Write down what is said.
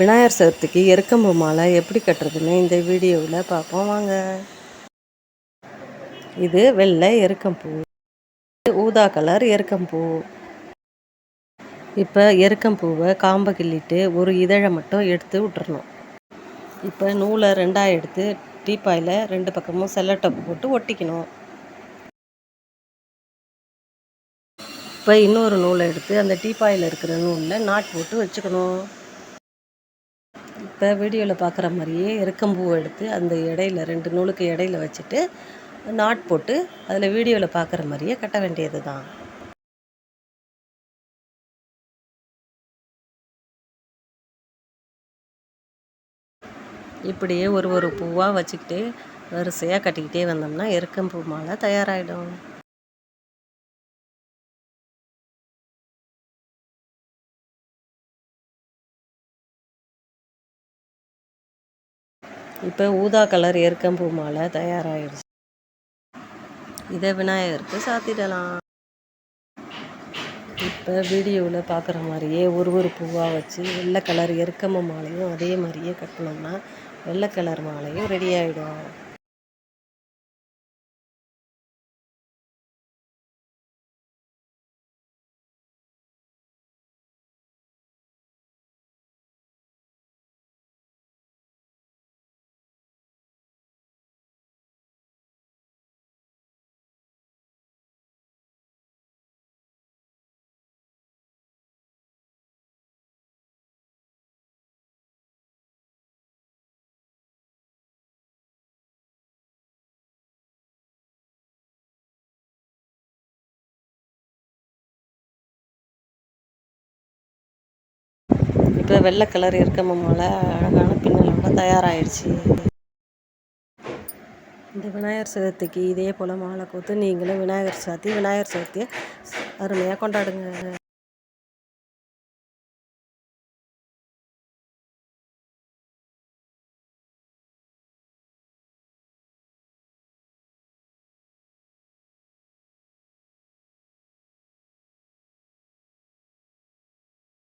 விநாயகர் சதுர்த்திக்கு எருக்கம்பூ மாலை எப்படி கட்டுறதுன்னு இந்த வீடியோவில் பார்ப்போம். வாங்க. இது வெள்ளை எருக்கம்பூ. ஊதா கலர் எருக்கம்பூ. இப்போ எருக்கம்பூவை காம்பை கிள்ளிட்டு ஒரு இதழை மட்டும் எடுத்து விட்டுறணும். இப்போ நூலை ரெண்டாக எடுத்து டீப்பாயில் ரெண்டு பக்கமும் செல்லட்டப்பு போட்டு ஒட்டிக்கணும். இப்போ இன்னொரு நூலை எடுத்து அந்த டீப்பாயில் இருக்கிற நூலில் நாட் போட்டு வச்சுக்கணும். இப்போ வீடியோவில் பார்க்குற மாதிரியே எருக்கம்பூவை எடுத்து அந்த இடையில ரெண்டு நூலுக்கு இடையில வச்சுட்டு நாட் போட்டு அதில் வீடியோவில் பார்க்குற மாதிரியே கட்ட வேண்டியது தான். இப்படியே ஒரு ஒரு பூவாக வச்சுக்கிட்டு வரிசையாக கட்டிக்கிட்டே வந்தோம்னா எருக்கம்பூ மாலை தயாராகிடும் இப்போ ஊதா கலர் எருக்கம்பூ மாலை தயாராகிடுச்சு. இதை விநாயகருக்கு சாத்திடலாம். இப்போ வீடியோவில் பார்க்குற மாதிரியே ஒரு ஒரு பூவாக வச்சு வெள்ளை கலர் எருக்கம்பு மாலையும் அதே மாதிரியே கட்டினோம்னா வெள்ளை கலர் மாலையும் ரெடி ஆகிடும். இப்போ வெள்ளை கலர் இருக்க மாலை அழகான பின்னலோட தயாராகிடுச்சு இந்த விநாயகர் சதுர்த்திக்கு இதே போல் மாலை கோத்து நீங்களும் விநாயகர் சதுர்த்தி விநாயகர் சதுர்த்தியை அருமையாக கொண்டாடுங்க.